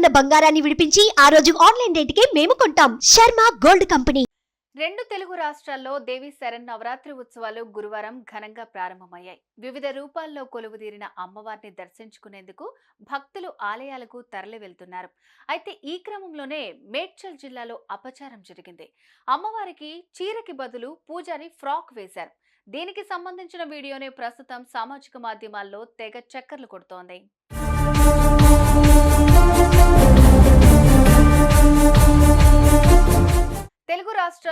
ఉన్న బంగారాన్ని విడిపించి ఆ రోజు ఆన్లైన్ రేటుకే మేము కొంటాం. Sharma gold company. రెండు తెలుగు రాష్ట్రాల్లో దేవి శరణ్ నవరాత్రి ఉత్సవాలు గురువారం ఘనంగా ప్రారంభమయ్యాయి. వివిధ రూపాల్లో కొలువుదీరిన అమ్మవారిని దర్శించుకునేందుకు భక్తులు ఆలయాలకు తరలి వెళ్తున్నారు. అయితే ఈ క్రమంలోనే మేడ్చల్ జిల్లాలో అపచారం జరిగింది. అమ్మవారికి చీరకి బదులు పూజారి ఫ్రాక్ వేశారు. దీనికి సంబంధించిన వీడియోనే ప్రస్తుతం సామాజిక మాధ్యమాల్లో తెగ చక్కర్లు కొడుతోంది.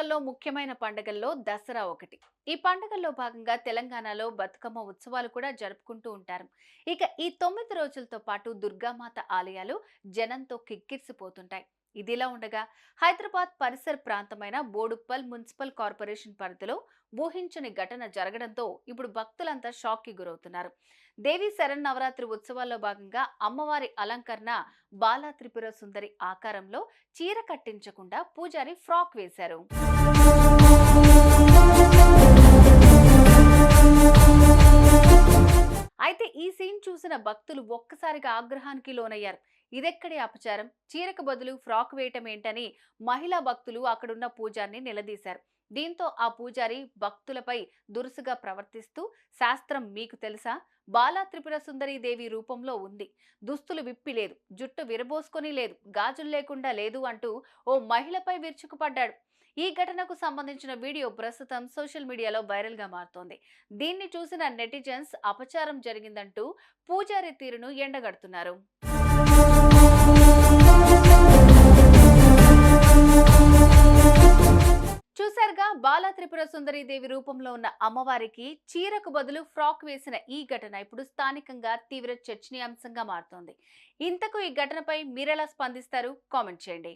తెలుగు ముఖ్యమైన పండుగల్లో దసరా ఒకటి. ఈ పండుగల్లో భాగంగా తెలంగాణలో బతుకమ్మ ఉత్సవాలు కూడా జరుపుకుంటూ ఉంటారు. ఇక ఈ తొమ్మిది రోజులతో పాటు దుర్గామాత ఆలయాలు జనంతో కిక్కిరిసిపోతుంటాయి. ఇదిలా ఉండగా హైదరాబాద్ పరిసర ప్రాంతమైన బోడుప్పల్ మున్సిపల్ కార్పొరేషన్ పరిధిలో ఊహించని ఘటన జరగడంతో ఇప్పుడు భక్తులంతా షాక్కి గురవుతున్నారు. దేవి శరణ్ నవరాత్రి ఉత్సవాల్లో భాగంగా అమ్మవారి అలంకరణ బాలా త్రిపుర సుందరి ఆకారంలో చీర కట్టించకుండా పూజారి ఫ్రాక్ వేశారు. అయితే ఈ సీన్ చూసిన భక్తులు ఒక్కసారిగా ఆగ్రహానికి లోనయ్యారు. ఇదెక్కడి అపచారం? చీరకు బదులు ఫ్రాక్ వేయటం ఏంటని మహిళా భక్తులు అక్కడున్న పూజారిని నిలదీశారు. దీంతో ఆ పూజారి భక్తులపై దురుసుగా ప్రవర్తిస్తూ శాస్త్రం మీకు తెలుసా? బాలా త్రిపుర దేవి రూపంలో ఉంది. దుస్తులు విప్పి లేదు. జుట్టు విరబోసుకొని లేదు. గాజులు లేకుండా లేదు అంటూ ఓ మహిళపై విరుచుకుపడ్డాడు. ఈ ఘటనకు సంబంధించిన వీడియో ప్రస్తుతం సోషల్ మీడియాలో వైరల్గా మారుతోంది. దీన్ని చూసిన నెటిజన్స్ అపచారం జరిగిందంటూ పూజారి తీరును ఎండగడుతున్నారు. త్రిపుర సుందరి దేవి రూపంలో ఉన్న అమ్మవారికి చీరకు బదులు ఫ్రాక్ వేసిన ఈ ఘటన ఇప్పుడు స్థానికంగా తీవ్ర చర్చనీయాంశంగా మారుతోంది. ఇంతకు ఈ ఘటనపై మీరెలా స్పందిస్తారు? కామెంట్ చేయండి.